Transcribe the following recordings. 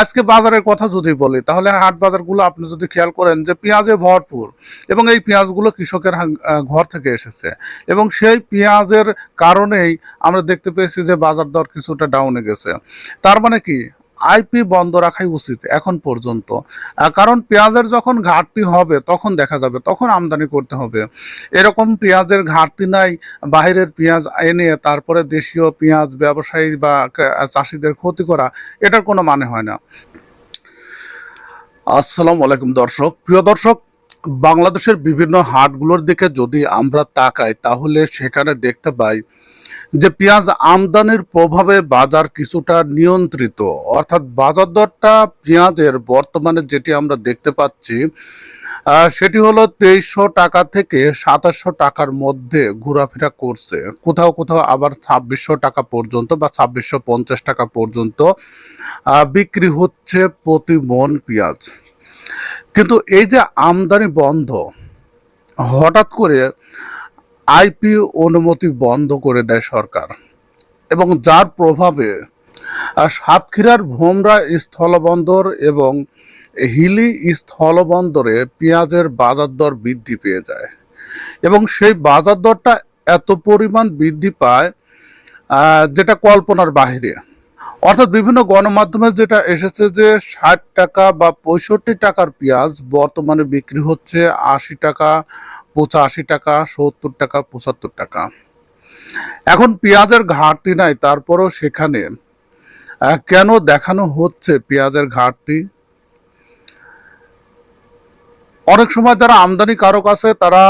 আজকে বাজারের কথা যদি বলি, তাহলে হাট বাজারগুলো আপনি যদি খেয়াল করেন যে পেঁয়াজে ভরপুর এবং এই পেঁয়াজগুলো কৃষকের ঘর থেকে এসেছে এবং সেই পেঁয়াজের কারণেই আমরা দেখতে পেয়েছি যে বাজার দর কিছুটা ডাউনে গেছে। তার মানে কি? আইপি বন্ধ রাখাই উচিত এখন পর্যন্ত। কারণ পেঁয়াজের যখন ঘাটতি হবে, তখন দেখা যাবে, তখন আমদানি করতে হবে। এরকম পেঁয়াজের ঘাটতি নাই বাইরের পেঁয়াজ এনে তারপরে দেশীয় পেঁয়াজ ব্যবসায়ী বা চাষিদের ক্ষতি করা, এটার কোনো মানে হয় না। আসসালামু আলাইকুম দর্শক। প্রিয় দর্শক, বাংলাদেশের বিভিন্ন হাটগুলোর দিকে যদি আমরা তাকাই, তাহলে সেখানে দেখতে পাই যে পেঁয়াজ আমদানির প্রভাবে বাজার কিছুটা নিয়ন্ত্রিত, অর্থাৎ বাজার দরটা পেঁয়াজের বর্তমানে যেটি আমরা দেখতে পাচ্ছি সেটি হলো তেইশশো টাকা থেকে সাতাশশো টাকার মধ্যে ঘোরাফেরা করছে। কোথাও কোথাও আবার ছাব্বিশশো টাকা পর্যন্ত বা ছাব্বিশশো পঞ্চাশ টাকা পর্যন্ত বিক্রি হচ্ছে প্রতি মন পেঁয়াজ। কিন্তু এই যে আমদানি বন্ধ, হঠাৎ করে আইপি অনুমতি বন্ধ করে দেয় সরকার এবং যার প্রভাবে সাতক্ষীরার ভোমরা স্থলবন্দর এবং হিলি স্থলবন্দরে পেঁয়াজের বাজার দর বৃদ্ধি পেয়ে যায় এবং সেই বাজার দরটা এত পরিমাণ বৃদ্ধি পায় যেটা কল্পনার বাহিরে। অর্থাৎ বিভিন্ন গণমাধ্যমে যেটা এসেছে যে ষাট টাকা বা পঁয়ষট্টি টাকার পেঁয়াজ বর্তমানে বিক্রি হচ্ছে আশি টাকা পঁচাশি টাকা, সত্তর টাকা, পঁচাত্তর টাকা। এখন পেঁয়াজের ঘাটতি নাই, তারপরও সেখানে কেন দেখানো হচ্ছে পেঁয়াজের ঘাটতি? অনেক সময় যারা আমদানিকারক আছে, তারা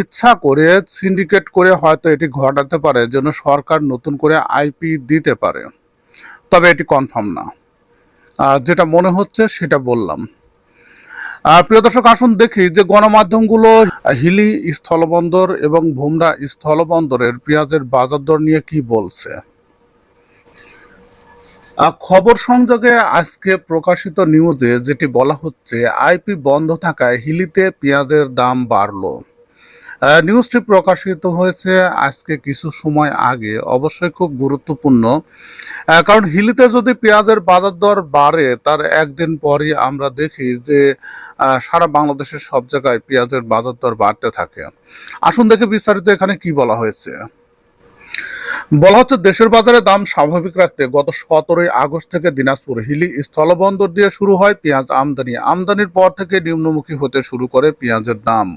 ইচ্ছা করে সিন্ডিকেট করে হয়তো এটি ঘটাতে পারে, যেন সরকার নতুন করে আইপি দিতে পারে। তবে এটি কনফার্ম না। যেটা মনে হচ্ছে সেটা বললাম। প্রিয় দর্শক, আসুন দেখি যে গণমাধ্যমগুলো হিলি স্থলবন্দর এবং ভোমরা স্থলবন্দরের পেঁয়াজের বাজার দর নিয়ে কি বলছে? খবর সংযোগে আজকে প্রকাশিত নিউজে যেটি বলা হচ্ছে, আইপি বন্ধ থাকায় হিলিতে পেঁয়াজের দাম বাড়লো। নিউজটি প্রকাশিত হয়েছে আজকে কিছু সময় আগে, অবশ্যই খুব গুরুত্বপূর্ণ। কারণ হিলিতে যদি পেঁয়াজের বাজার দর বাড়ে, তার একদিন পরই আমরা দেখি যে সারা বাংলাদেশের সব জায়গায় পেঁয়াজের বাজার দর বাড়তে থাকে। আসুন দেখে বিস্তারিত এখানে কি বলা হয়েছে। বলা হচ্ছে দেশের বাজারে দাম স্বাভাবিক রাখতে গত সতেরোই আগস্ট থেকে দিনাজপুর হিলি স্থলবন্দর দিয়ে শুরু হয় পেঁয়াজ আমদানি। আমদানির পর থেকে নিম্নমুখী হতে শুরু করে পেঁয়াজের দাম।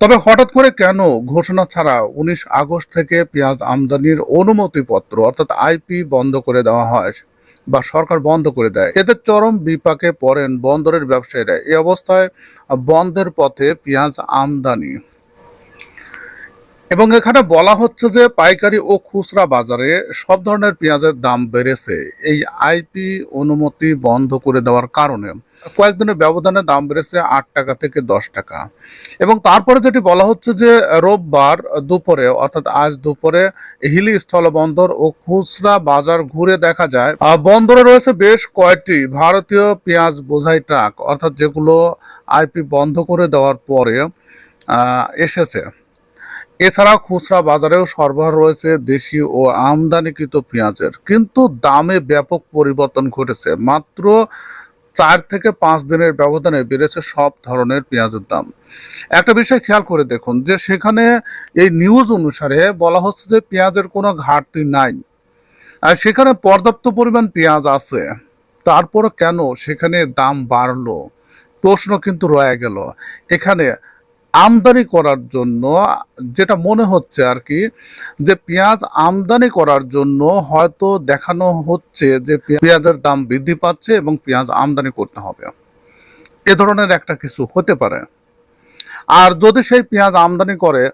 তবে হঠাৎ করে কেন ঘোষণা ছাড়া উনিশ আগস্ট থেকে পেঁয়াজ আমদানির অনুমতিপত্র, অর্থাৎ আইপি বন্ধ করে দেওয়া হয় বা সরকার বন্ধ করে দেয়, এতে চরম বিপাকে পড়েন বন্দরের ব্যবসায়ীরা। এই অবস্থায় বন্ধের পথে পেঁয়াজ আমদানি। এবং এখানে বলা হচ্ছে যে পাইকারি ও খুচরা বাজারে সব ধরনের পেঁয়াজের দাম বেড়েছে। এই আইপি অনুমতি বন্ধ করে দেওয়ার কারণে কয়েকদিনের ব্যবধানে দাম বেড়েছে আট টাকা থেকে দশ টাকা। এবং তারপরে যেটি বলা হচ্ছে যে, রোববার দুপুরে, অর্থাৎ আজ দুপুরে, হিলি স্থলবন্দর ও খুচরা বাজার ঘুরে দেখা যায়। বন্দরে রয়েছে বেশ কয়েকটি ভারতীয় পেঁয়াজ বোঝাই ট্রাক, অর্থাৎ যেগুলো আইপি বন্ধ করে দেওয়ার পরে এসেছে। এছাড়া খুচরা বাজারেও সরবরাহ রয়েছে দেশি ও আমদানিকৃত পেঁয়াজের। কিন্তু দামে ব্যাপক পরিবর্তন ঘটেছে। মাত্র চার থেকে পাঁচ দিনের ব্যবধানে বেড়েছে সব ধরনের পেঁয়াজের দাম। একটা বিষয় খেয়াল করে দেখুন যে সেখানে এই নিউজ অনুসারে বলা হচ্ছে যে পেঁয়াজের কোনো ঘাটতি নাই। আর সেখানে পর্যাপ্ত পরিমাণ পেঁয়াজ আছে। তারপরও কেন সেখানে দাম বাড়লো? প্রশ্ন কিন্তু রয়ে গেল। এখানে আমদানি করার জন্য যেটা মনে হচ্ছে আর কি, যে পেঁয়াজ আমদানি করার জন্য হয়তো দেখানো হচ্ছে যে পেঁয়াজের দাম বৃদ্ধি পাচ্ছে এবং পেঁয়াজ আমদানি করতে হবে। এ ধরনের একটা কিছু হতে পারে। আর যদি সেই পেঁয়াজ আমদানি করে,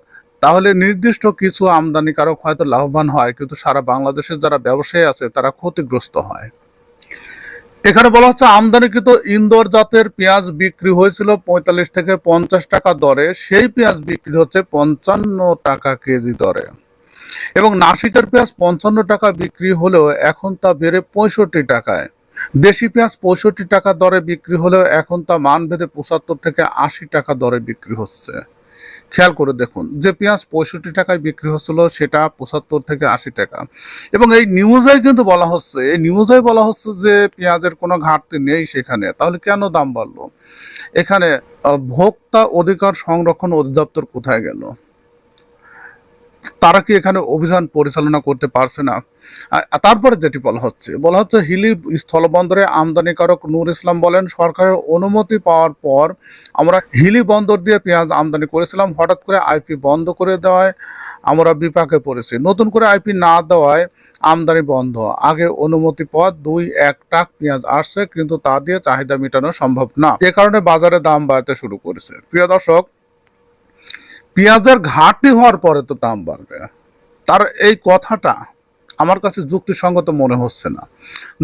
তাহলে নির্দিষ্ট কিছু আমদানিকারক হয়তো লাভবান হয়, কিন্তু সারা বাংলাদেশের যারা ব্যবসায়ী আছে, তারা ক্ষতিগ্রস্ত হয়। এখানে বলা হচ্ছে আমদানিকৃত ইন্দোর জাতের পেঁয়াজ বিক্রি হয়েছিল পঁয়তাল্লিশ থেকে পঞ্চাশ টাকা দরে। সেই পেঁয়াজ বিক্রি হচ্ছে পঞ্চান্ন টাকা কেজি দরে। এবং নাসিকের পেঁয়াজ পঞ্চান্ন টাকা বিক্রি হলেও এখন তা বেড়ে পঁয়ষট্টি টাকায়। দেশি পেঁয়াজ পঁয়ষট্টি টাকা দরে বিক্রি হলেও এখন তা মান মানভেদে পঁচাত্তর থেকে আশি টাকা দরে বিক্রি হচ্ছে। খেয়াল করে দেখুন যে পেঁয়াজ পঁয়ষট্টি টাকায় বিক্রি হচ্ছিল, সেটা পঁচাত্তর থেকে আশি টাকা। এবং এই নিউজে কিন্তু বলা হচ্ছে, এই নিউজে বলা হচ্ছে যে পেঁয়াজের কোনো ঘাটতি নেই সেখানে। তাহলে কেন দাম বাড়লো? এখানে ভোক্তা অধিকার সংরক্ষণ অধিদপ্তর কোথায় গেল? তারা কি এখানে অভিযান পরিচালনা করতে পারছে না? তারপরে যেটি বলা হচ্ছে বলা হচ্ছে হিলি স্থলবন্দরে আমদানিকারক নূর ইসলাম বলেন, সরকারের অনুমতি পাওয়ার পর আমরা হিলি বন্দর দিয়ে পেঁয়াজ আমদানি করেছিলাম, হঠাৎ করে আইপি বন্ধ করে দেওয়ায় আমরা বিপাকে পড়েছি। নতুন করে আইপি না দেওয়ায় আমদানি বন্ধ। আগে অনুমতি পাওয়া দুই এক টাক পেঁয়াজ আসছে, কিন্তু তা দিয়ে চাহিদা মেটানো সম্ভব না। এ কারণে বাজারে দাম বাড়তে শুরু করেছে। প্রিয় দর্শক, পেঁয়াজের ঘাটতি হওয়ার পরে তো দাম বাড়বে। তার এই কথাটা আমার কাছে যুক্তিসঙ্গত মনে হচ্ছে না।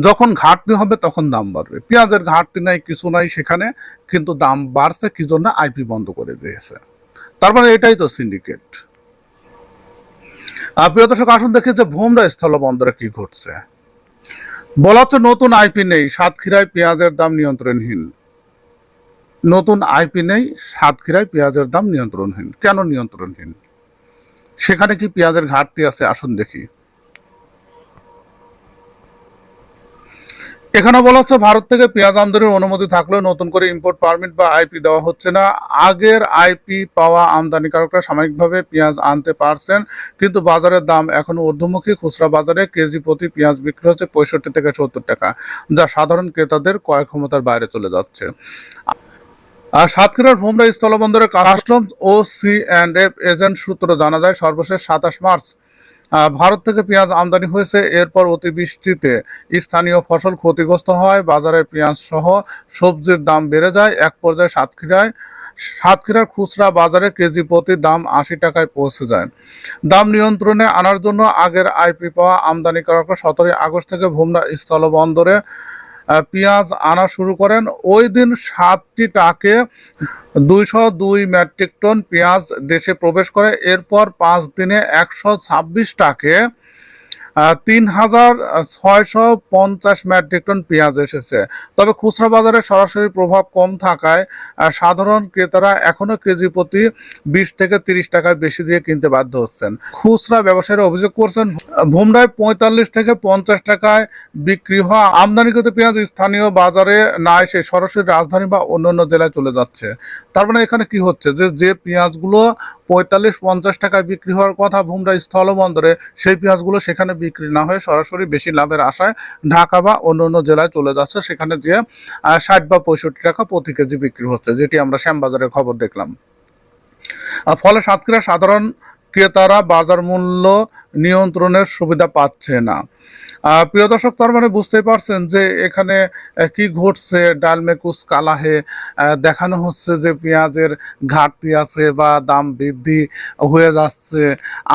যখন ঘাটতি হবে তখন দাম বাড়বে। পেঁয়াজের ঘাটতি নাই, কিছু নাই সেখানে, কিন্তু দাম বাড়ছে কি জন্য আইপি বন্ধ করে দিয়েছে। তার মানে এটাই তো সিন্ডিকেট প্রিয় দর্শক, আসুন যে ভোমরা স্থলবন্দরে কি ঘটছে। বলা হচ্ছে নতুন আইপি নেই, সাতক্ষীরায় পেঁয়াজের দাম নিয়ন্ত্রণহীন। নতুন আইপি নেই, সাতক্ষীরায় পেঁয়াজের দাম নিয়ন্ত্রণহীন। কেন নিয়ন্ত্রণহীন? সেখানে কি পেঁয়াজের ঘাটতি আছে? আসুন দেখি। এখানে বলা হচ্ছে ভারত থেকে পেঁয়াজ আমদানির অনুমতি থাকলেও নতুন করে ইম্পোর্ট পারমিট বা আইপি দেওয়া হচ্ছে না। আগের আইপি পাওয়া আমদানিকারকরা সাময়িকভাবে পেঁয়াজ আনতে পারছেন, কিন্তু বাজারের দাম এখনও ঊর্ধ্বমুখী। খুচরা বাজারে কেজি প্রতি পেঁয়াজ বিক্রি হচ্ছে পঁয়ষট্টি থেকে সত্তর টাকা, যা সাধারণ ক্রেতাদের ক্রয় ক্ষমতার বাইরে চলে যাচ্ছে। আর সাতক্ষীরার ভোমরা স্থলবন্দরে কাস্টমস ও সি অ্যান্ড এফ এজেন্ট সূত্র জানা যায়, সর্বশেষ সাতাশ মার্চ ভারত থেকে পেঁয়াজ আমদানি হয়েছে। এরপর অতিবৃষ্টিতে স্থানীয় ফসল ক্ষতিগ্রস্ত হয়। বাজারে পেঁয়াজ সহ সবজির দাম বেড়ে যায়। এক পর্যায়ে সাতক্ষীরায় সাতক্ষীরার খুচরা বাজারে কেজি প্রতি দাম আশি টাকায় পৌঁছে যায়। দাম নিয়ন্ত্রণে আনার জন্য আগের আইপি পাওয়া আমদানি করার পর সতেরোই আগস্ট থেকে ভোমরা স্থলবন্দরে পেঁয়াজ আনা শুরু করেন। ওই দিন সাতটি টাকে দুইশো দুই মেট্রিক টন পেঁয়াজ দেশে প্রবেশ করে। এরপর পাঁচ দিনে একশো ছাব্বিশ টাকে তিন হাজার ছয়শো পঞ্চাশ মেট্রিক টন পেঁয়াজ এসেছে। তবে খুচরা বাজারে সরাসরি প্রভাব কম থাকায় সাধারণ ক্রেতারা এখনও কেজি প্রতি বিশ থেকে তিরিশ টাকায় বেশি দিয়ে কিনতে বাধ্য হচ্ছেন। খুচরা ব্যবসায়ীরা অভিযোগ করছেন, ভোমরায় পঁয়তাল্লিশ থেকে পঞ্চাশ টাকায় বিক্রি হওয়া আমদানিকৃত পেঁয়াজ স্থানীয় বাজারে না এসে সরাসরি রাজধানী বা অন্যান্য জেলায় চলে যাচ্ছে। তার মানে এখানে কি হচ্ছে? যে যে পেঁয়াজগুলো পঁয়তাল্লিশ, পঞ্চাশ টাকায় বিক্রি হওয়ার কথা ভোমরা স্থলবন্দরে সেই পেঁয়াজগুলো সেখানে বিক্রি না হয়ে সরাসরি বেশি লাভের আশায় ঢাকা বা অন্যান্য জেলায় চলে যাচ্ছে। সেখানে যে ষাট বা পঁয়ষট্টি টাকা প্রতি কেজি বিক্রি হচ্ছে, যেটি আমরা শ্যামবাজারের খবর দেখলাম। ফলে সাতক্ষীরা সাধারণ ক্রেতারা বাজার মূল্য নিয়ন্ত্রণের সুবিধা পাচ্ছে না। প্রিয় দর্শক, তার মানে বুঝতেই পারছেন যে এখানে কি ঘটছে? ডালমেকুস কালাহে দেখানো হচ্ছে যে পেঁয়াজের ঘাটতি আছে বা দাম বৃদ্ধি হয়ে যাচ্ছে,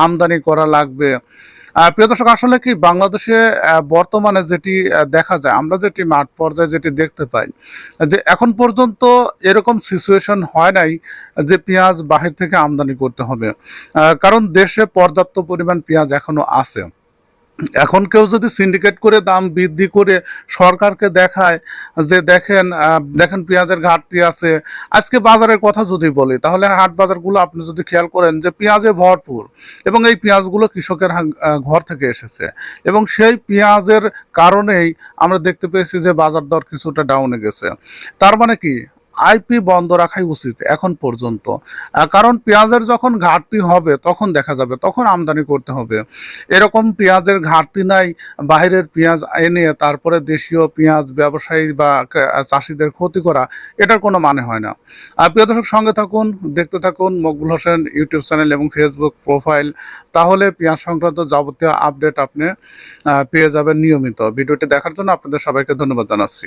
আমদানি করা লাগবে। প্রিয় দর্শক, আসলে কি বাংলাদেশে বর্তমানে যেটি দেখা যায়, আমরা যেটি মাঠ পর্যায়ে যেটি দেখতে পাই, যে এখন পর্যন্ত এরকম সিচুয়েশন হয় নাই যে পেঁয়াজ বাহির থেকে আমদানি করতে হবে। কারণ দেশে পর্যাপ্ত পরিমাণ পেঁয়াজ এখনও আছে। এখন কেউ যদি সিন্ডিকেট করে দাম বৃদ্ধি করে সরকারকে দেখায় যে দেখেন দেখেন পেঁয়াজের ঘাটতি আছে। আজকে বাজারের কথা যদি বলি, তাহলে হাট বাজারগুলো আপনি যদি খেয়াল করেন যে পেঁয়াজে ভরপুর এবং এই পেঁয়াজগুলো কৃষকের ঘর থেকে এসেছে এবং সেই পেঁয়াজের কারণেই আমরা দেখতে পেয়েছি যে বাজার দর কিছুটা ডাউনে গেছে। তার মানে কি? আইপি বন্ধ রাখাই উচিত এখন পর্যন্ত। কারণ পেঁয়াজের যখন ঘাটতি হবে, তখন দেখা যাবে, তখন আমদানি করতে হবে। এরকম পেঁয়াজের ঘাটতি নাই বাইরের পেঁয়াজ এনে তারপরে দেশীয় পেঁয়াজ ব্যবসায়ী বা চাষিদের ক্ষতি করা, এটার কোনো মানে হয় না। আর প্রিয় দর্শক, সঙ্গে থাকুন, দেখতে থাকুন মকবুল হোসেন ইউটিউব চ্যানেল এবং ফেসবুক প্রোফাইল। তাহলে পেঁয়াজ সংক্রান্ত যাবতীয় আপডেট আপনি পেয়ে যাবেন নিয়মিত। ভিডিওটি দেখার জন্য আপনাদের সবাইকে ধন্যবাদ জানাচ্ছি।